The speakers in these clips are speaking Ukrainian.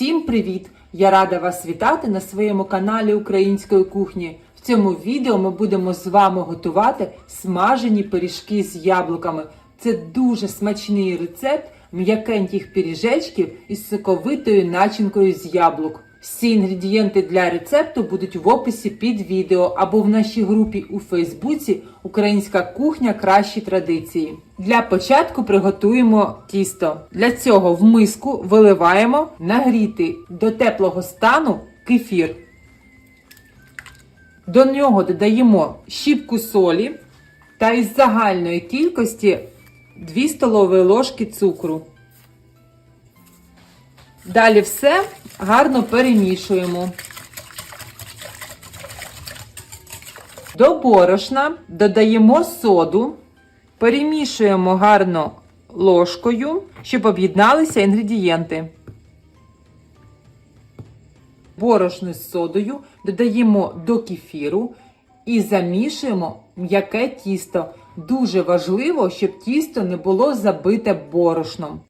Всім привіт! Я рада вас вітати на своєму каналі Української кухні. В цьому відео ми будемо з вами готувати смажені пиріжки з яблуками. Це дуже смачний рецепт м'якеньких пиріжечків із соковитою начинкою з яблук. Всі інгредієнти для рецепту будуть в описі під відео або в нашій групі у Фейсбуці Українська кухня кращі традиції. Для початку приготуємо тісто. Для цього в миску виливаємо нагрітий до теплого стану кефір. До нього додаємо щіпку солі та із загальної кількості 2 столові ложки цукру. Далі все гарно перемішуємо. До борошна додаємо соду, перемішуємо гарно ложкою, щоб об'єдналися інгредієнти. Борошно з содою додаємо до кефіру і замішуємо м'яке тісто. Дуже важливо, щоб тісто не було забите борошном.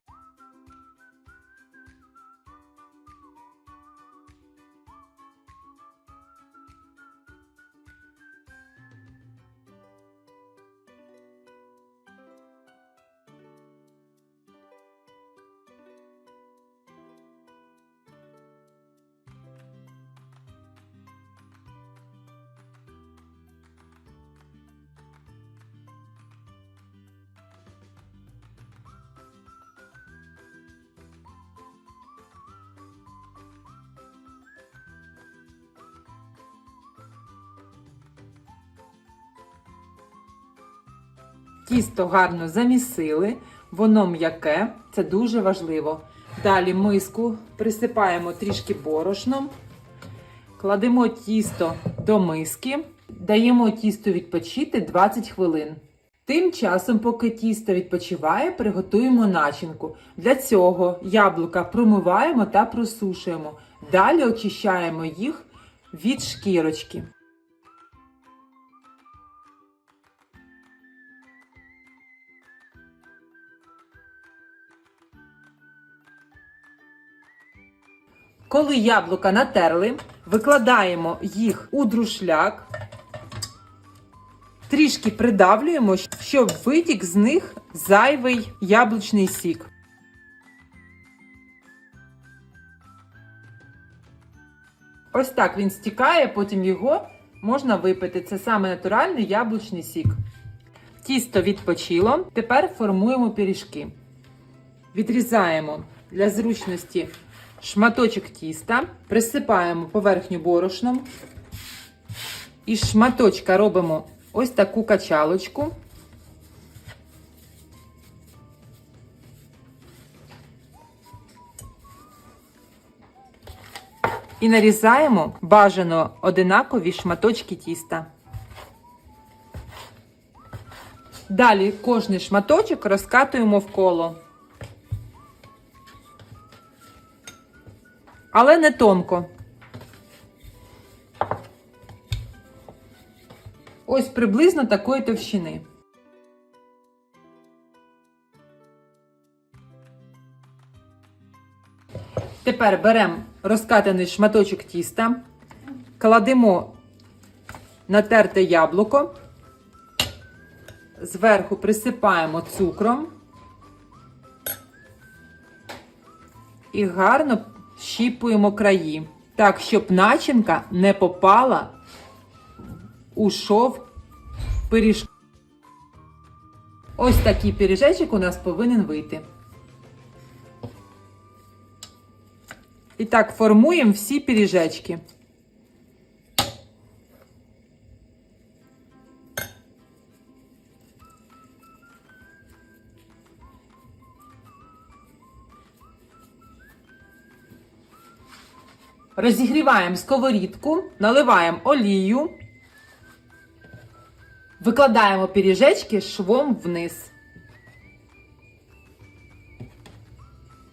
Тісто гарно замісили, воно м'яке, це дуже важливо. Далі миску присипаємо трішки борошном, кладемо тісто до миски, даємо тісто відпочити 20 хвилин. Тим часом, поки тісто відпочиває, приготуємо начинку. Для цього яблука промиваємо та просушуємо. Далі очищаємо їх від шкірочки. Коли яблука натерли, викладаємо їх у друшляк, трішки придавлюємо, щоб витік з них зайвий яблучний сік. Ось так він стікає, потім його можна випити. Це саме натуральний яблучний сік. Тісто відпочило. Тепер формуємо пиріжки. Відрізаємо для зручності шматочок тіста, присипаємо поверхню борошном. Із шматочка робимо ось таку качалочку. І нарізаємо бажано одинакові шматочки тіста. Далі кожний шматочок розкатуємо в коло. Але не тонко. Ось приблизно такої товщини. Тепер беремо розкатаний шматочок тіста, кладемо натерте яблуко, зверху присипаємо цукром і гарно щіпуємо краї, так, щоб начинка не попала у шов пиріжку. Ось такий пиріжечок у нас повинен вийти. І так, формуємо всі пиріжечки. Розігріваємо сковорідку, наливаємо олію, викладаємо пиріжечки швом вниз.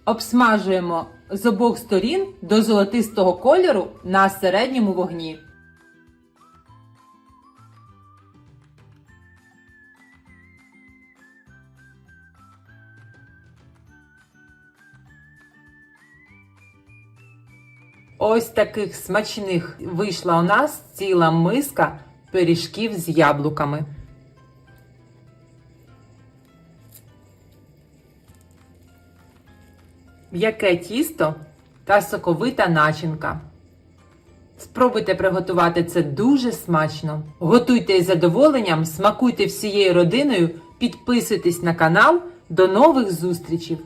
Обсмажуємо з обох сторін до золотистого кольору на середньому вогні. Ось таких смачних вийшла у нас ціла миска пиріжків з яблуками. М'яке тісто та соковита начинка. Спробуйте приготувати це дуже смачно. Готуйте із задоволенням, смакуйте всією родиною, підписуйтесь на канал. До нових зустрічей!